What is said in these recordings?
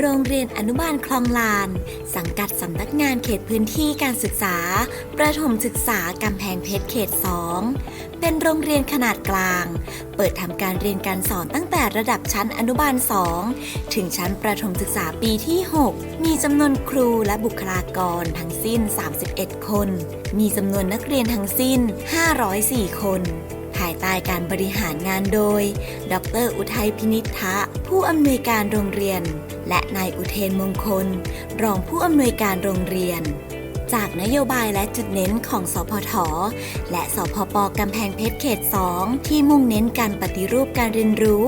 โรงเรียนอนุบาลคลองลาน สังกัดสำนักงานเขตพื้นที่การศึกษา ประถมศึกษากำแพงเพชรเขต 2 เป็นโรงเรียนขนาดกลาง เปิดทำการเรียนการสอนตั้งแต่ระดับชั้นอนุบาล 2 ถึงชั้นประถมศึกษาปีที่ 6 มีจำนวนครูและบุคลากรทั้งสิ้น 31 คน มีจำนวนนักเรียนทั้งสิ้น 504 คนภายใต้การบริหารงานโดย ดร อุทัยพินิษฐะผู้อำนวยการโรงเรียน และนายอุเทนมงคล รองผู้อำนวยการโรงเรียน จากนโยบายและจุดเน้นของสพท และสพปกำแพงเพชรเขต 2 ที่มุ่งเน้นการปฏิรูปการเรียนรู้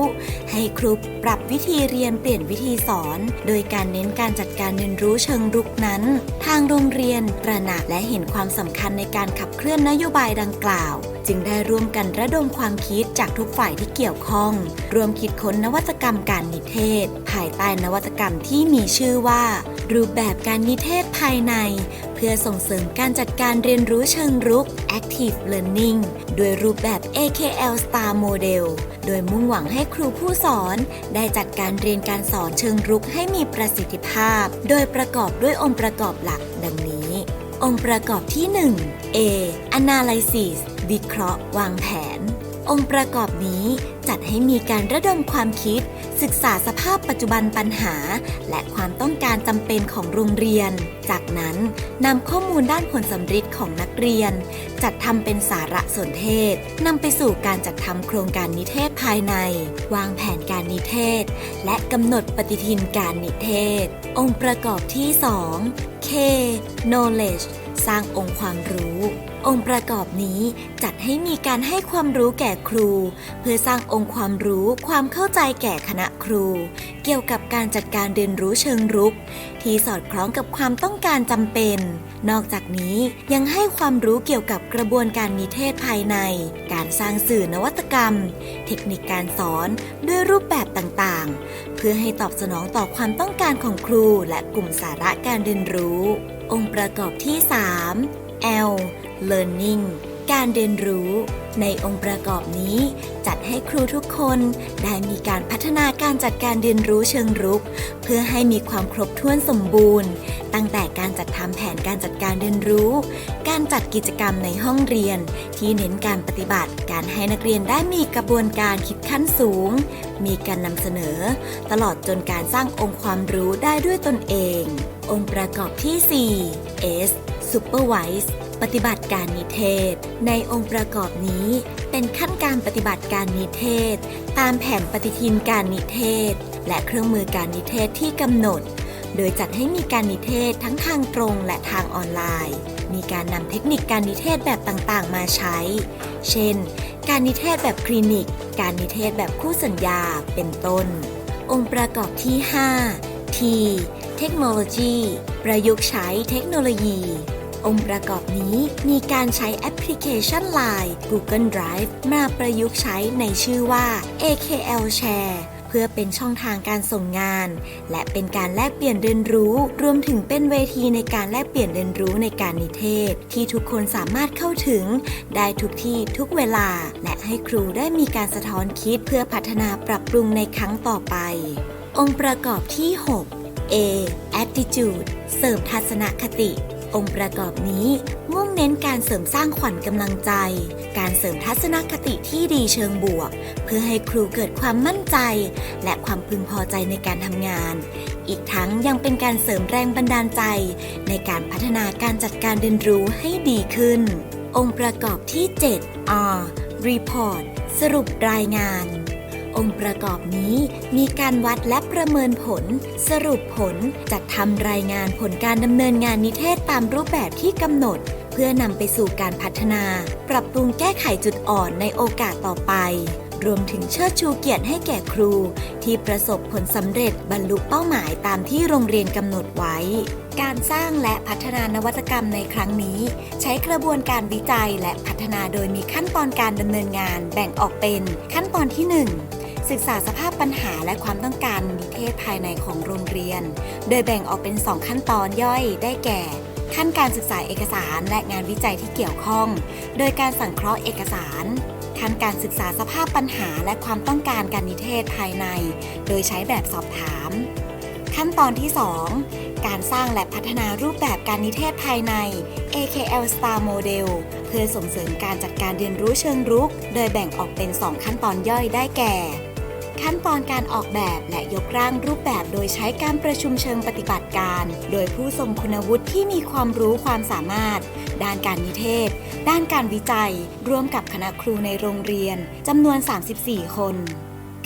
ให้ครูปรับวิธีเรียนเปลี่ยนวิธีสอน โดยการเน้นการจัดการเรียนรู้เชิงรุกนั้น ทางโรงเรียนตระหนักและเห็นความสำคัญในการขับเคลื่อนนโยบายดังกล่าวจึงได้ร่วมกันระดมความคิดจากทุกฝ่ายที่เกี่ยวข้อง รวมคิดค้นนวัตกรรมการนิเทศ ภายใต้นวัตกรรมที่มีชื่อว่า รูปแบบการนิเทศภายในเพื่อส่งเสริมการจัดการเรียนรู้เชิงรุก Active Learning โดยรูปแบบ AKL Star Model โดยมุ่งหวังให้ครูผู้สอน ได้จัดการเรียนการสอนเชิงรุกให้มีประสิทธิภาพ โดยประกอบด้วยองค์ประกอบหลักดังนี้ องค์ประกอบที่ 1 A Analysis วิเคราะห์ วางแผน องค์ประกอบนี้จัดให้มีการระดมความคิด ศึกษาสภาพปัจจุบันปัญหา และความต้องการจำเป็นของโรงเรียน จากนั้นนำข้อมูลด้านผลสำฤทธิ์ของนักเรียน จัดทำเป็นสาระสนเทศนำไปสู่การจัดทำโครงการนิเทศภายใน วางแผนการนิเทศ และกำหนดปฏิทินการนิเทศ องค์ประกอบที่ 2 K knowledge สร้างองค์ความรู้ องค์ประกอบนี้จัดให้มีการให้ความรู้แก่ครู เพื่อสร้างองค์ความรู้ความเข้าใจแก่คณะครู เกี่ยวกับการจัดการเรียนรู้เชิงรุก ที่สอดคล้องกับความต้องการจำเป็น นอกจากนี้ยังให้ความรู้เกี่ยวกับกระบวนการนิเทศภายใน การสร้างสื่อนวัตกรรม เทคนิคการสอนด้วยรูปแบบต่างๆ เพื่อให้ตอบสนองต่อความต้องการของครูและกลุ่มสาระการเรียนรู้ องค์ประกอบที่ 3 L Learning การเรียนรู้ในองค์ประกอบนี้ จัดให้ครูทุกคนได้มีการพัฒนาการจัดการเรียนรู้เชิงรุก เพื่อให้มีความครบถ้วนสมบูรณ์ ตั้งแต่การจัดทำแผนการจัดการเรียนรู้ การจัดกิจกรรมในห้องเรียน ที่เน้นการปฏิบัติ การให้นักเรียนได้มีกระบวนการคิดขั้นสูง มีการนำเสนอ ตลอดจนการสร้างองค์ความรู้ได้ด้วยตนเอง องค์ประกอบที่ 4 S Supervise ปฏิบัติ การนิเทศ ในองค์ประกอบนี้ เป็นขั้นการปฏิบัติการนิเทศ ตามแผนปฏิทินการนิเทศ และเครื่องมือการนิเทศที่กำหนด โดยจัดให้มีการนิเทศทั้งทางตรงและทางออนไลน์ มีการนำเทคนิคการนิเทศแบบต่างๆ มาใช้ เช่น การนิเทศแบบคลินิก การนิเทศแบบคู่สัญญา เป็นต้น องค์ประกอบที่ 5 T เทคโนโลยี ประยุกต์ใช้เทคโนโลยี องค์ประกอบนี้มีการใช้แอปพลิเคชัน Line Google Drive มาประยุกต์ใช้ในชื่อว่า AKL Share เพื่อเป็นช่องทางการส่งงาน และเป็นการแลกเปลี่ยนเรียนรู้ รวมถึงเป็นเวทีในการแลกเปลี่ยนเรียนรู้ในการนิเทศ ที่ทุกคนสามารถเข้าถึง ได้ทุกที่ทุกเวลา และให้ครูได้มีการสะท้อนคิดเพื่อพัฒนาปรับปรุงในครั้งต่อไป องค์ประกอบที่ 6 A attitude เสริมทัศนคติ องค์ประกอบนี้มุ่งเน้นการเสริมสร้างขวัญกำลังใจ การเสริมทัศนคติที่ดีเชิงบวก เพื่อให้ครูเกิดความมั่นใจ และความพึงพอใจในการทำงาน อีกทั้งยังเป็นการเสริมแรงบันดาลใจ ในการพัฒนาการจัดการเรียนรู้ให้ดีขึ้น องค์ประกอบที่ 7 R Report สรุปรายงาน องค์ประกอบนี้ มีการวัดและประเมินผล สรุปผล จัดทำรายงานผลการดำเนินงานนิเทศตามรูปแบบที่กำหนด เพื่อนำไปสู่การพัฒนา ปรับปรุงแก้ไขจุดอ่อนในโอกาสต่อไป รวมถึงเชิดชูเกียรติให้แก่ครู ที่ประสบผลสำเร็จบรรลุเป้าหมายตามที่โรงเรียนกำหนดไว้การสร้างและพัฒนานวัตกรรมในครั้งนี้ ใช้กระบวนการวิจัยและพัฒนาโดยมีขั้นตอนการดำเนินงานแบ่งออกเป็นขั้นตอนที่ 1 ศึกษาสภาพปัญหาและความต้องการนิเทศภายในของโรงเรียน โดยแบ่งออกเป็น 2 ขั้นตอนย่อยได้แก่ ขั้นการศึกษาเอกสารและงานวิจัยที่เกี่ยวข้อง โดยการสังเคราะห์เอกสาร ขั้นการศึกษาสภาพปัญหาและความต้องการการนิเทศภายใน โดยใช้แบบสอบถาม ขั้นตอนที่ 2 การสร้างและพัฒนารูปแบบการนิเทศภายใน AKL Star Model เพื่อส่งเสริมการจัดการเรียนรู้เชิงรุก โดยแบ่งออกเป็น 2 ขั้นตอนย่อยได้แก่ ขั้นตอนการออกแบบและยกร่างรูปแบบโดยใช้การประชุมเชิงปฏิบัติการ โดยผู้ทรงคุณวุฒิที่มีความรู้ความสามารถ ด้านการนิเทศ ด้านการวิจัย ร่วมกับคณะครูในโรงเรียนจำนวน 34 คน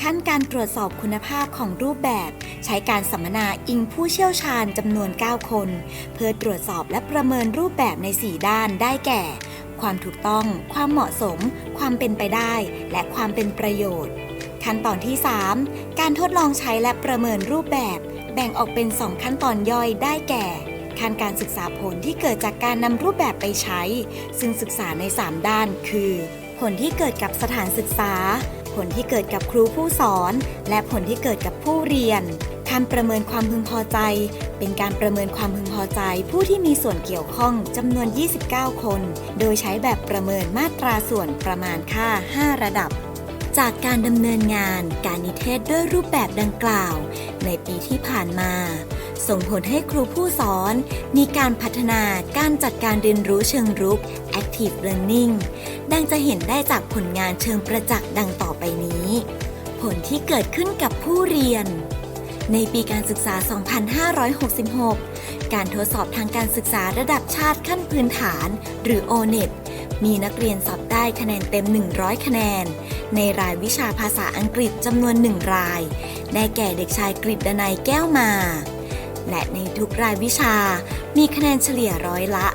ขั้นการตรวจสอบคุณภาพของรูปแบบ ใช้การสัมมนาอิงผู้เชี่ยวชาญจำนวน 9 คน เพื่อตรวจสอบและประเมินรูปแบบใน 4 ด้านได้แก่ ความถูกต้อง ความเหมาะสม ความเป็นไปได้ และความเป็นประโยชน์ ขั้นตอนที่ 3 การทดลองใช้และประเมินรูปแบบ แบ่งออกเป็น 2 ขั้นตอนย่อยได้แก่ขั้นการศึกษาผลที่เกิดจากการนำรูปแบบไปใช้ ซึ่งศึกษาใน 3 ด้าน คือ ผลที่เกิดกับสถานศึกษา ผลที่เกิดกับครูผู้สอน และผลที่เกิดกับผู้เรียนการประเมินความพึงพอใจ เป็นการประเมินความพึงพอใจ ผู้ที่มีส่วนเกี่ยวข้องจำนวน 29 คน โดยใช้แบบประเมินมาตราส่วนประมาณค่า 5 ระดับ จากการดำเนินงานการนิเทศด้วยรูปแบบดังกล่าว ในปีที่ผ่านมา ส่งผลให้ครูผู้สอน มีการพัฒนาการจัดการเรียนรู้เชิงรุก active learning ดังจะเห็นได้จากผลงานเชิงประจักษ์ดังต่อไปนี้ ผลที่เกิดขึ้นกับผู้เรียน ในปีการศึกษา 2566 การทดสอบทางการศึกษาระดับชาติขั้นพื้นฐาน หรือ O-NET มีนักเรียนสอบได้คะแนนเต็ม 100 คะแนน ในรายวิชาภาษาอังกฤษจำนวนหนึ่งราย ได้แก่เด็กชายกฤษดนัยแก้วมา และในทุกรายวิชา มีคะแนนเฉลี่ยร้อยละ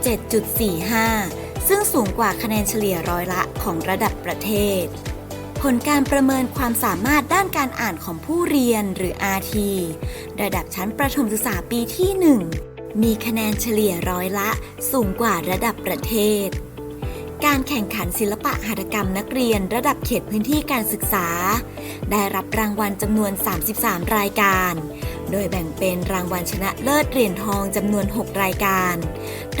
47.45 ซึ่งสูงกว่าคะแนนเฉลี่ยร้อยละของระดับประเทศ ผลการประเมินความสามารถด้านการอ่านของผู้เรียนหรือ RT ระดับชั้นประถมศึกษาปีที่ 1 มีคะแนนเฉลี่ยร้อยละสูงกว่าระดับประเทศ การแข่งขันศิลปะหัตถกรรมนักเรียนระดับเขตพื้นที่การศึกษา ได้รับรางวัลจำนวน 33 รายการ โดยแบ่งเป็นรางวัลชนะเลิศเหรียญทองจำนวน 6 รายการ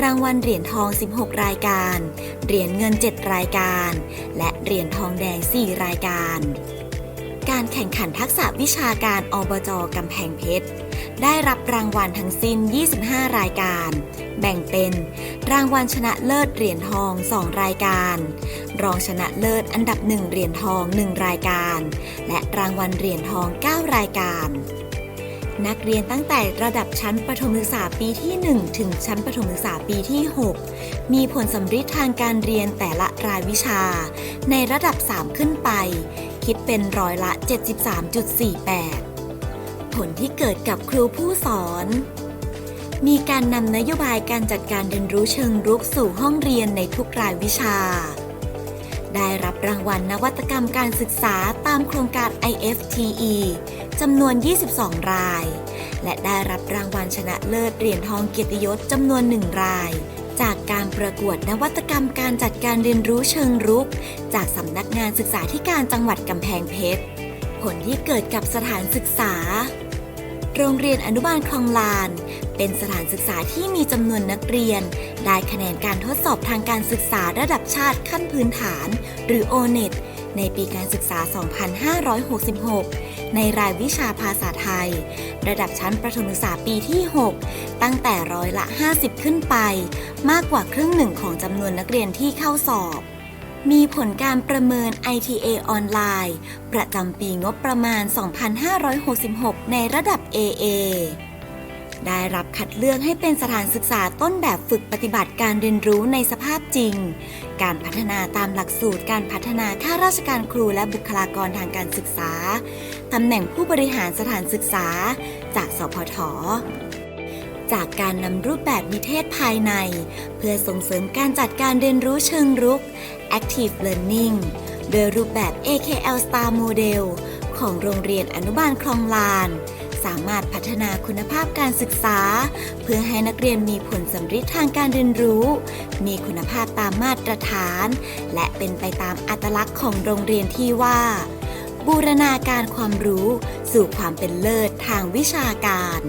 รางวัลเหรียญทอง 16 รายการ เหรียญเงิน 7 รายการ และเหรียญทองแดง 4 รายการ การแข่งขันทักษะวิชาการอบจกำแพงเพชร ได้รับรางวัลทั้งสิ้น 25 รายการ แบ่งเป็น รางวัลชนะเลิศเหรียญทอง 2 รายการ รองชนะเลิศอันดับ 1 เหรียญทอง 1 รายการ และรางวัลเหรียญทอง 9 รายการนักเรียนตั้งแต่ระดับชั้นประถมศึกษาปีที่ 1 ถึงชั้นประถมศึกษาปีที่ 6 มีผลสำฤทธิ์ทางการเรียนแต่ละรายวิชา ในระดับ 3 ขึ้นไป คิดเป็นร้อยละ 73.48 ผลที่เกิดกับครูผู้สอน มีการนำนโยบายการจัดการเรียนรู้เชิงรุกสู่ห้องเรียนในทุกรายวิชา ได้รับรางวัลนวัตกรรมการศึกษาตามโครงการ IFTE จำนวน 22 ราย และได้รับรางวัลชนะเลิศเหรียญทองเกียรติยศจำนวนหนึ่งราย จากการประกวดนวัตกรรมการจัดการเรียนรู้เชิงรุก จากสำนักงานศึกษาธิการจังหวัดกำแพงเพชร ผลที่เกิดกับสถานศึกษา โรงเรียนอนุบาลคลองลาน เป็นสถานศึกษาที่มีจำนวนนักเรียน ได้คะแนนการทดสอบทางการศึกษาระดับชาติขั้นพื้นฐาน หรือ O-NET ในปีการศึกษา 2566 ในรายวิชาภาษาไทย ระดับชั้นประถมศึกษาปีที่ 6 ตั้งแต่ร้อยละ 50 ขึ้นไป มากกว่าครึ่งหนึ่งของจำนวนนักเรียนที่เข้าสอบ มีผลการประเมิน ITA ออนไลน์ ประจำปีงบประมาณ 2566 ในระดับ AA ได้รับคัดเลือกให้เป็นสถานศึกษาต้นแบบฝึกปฏิบัติการเรียนรู้ในสภาพจริง การพัฒนาตามหลักสูตรการพัฒนาข้าราชการครูและบุคลากรทางการศึกษา ตำแหน่งผู้บริหารสถานศึกษา จากสพทจากการนำรูปแบบนิเทศภายใน เพื่อส่งเสริมการจัดการเรียนรู้เชิงรุก Active Learning โดยรูปแบบ AKL Star Model ของโรงเรียนอนุบาลคลองลาน สามารถพัฒนาคุณภาพการศึกษา เพื่อให้นักเรียนมีผลสำฤทธิ์ทางการเรียนรู้ มีคุณภาพตามมาตรฐาน และเป็นไปตามอัตลักษณ์ของโรงเรียนที่ว่า บูรณาการความรู้ สู่ความเป็นเลิศทางวิชาการ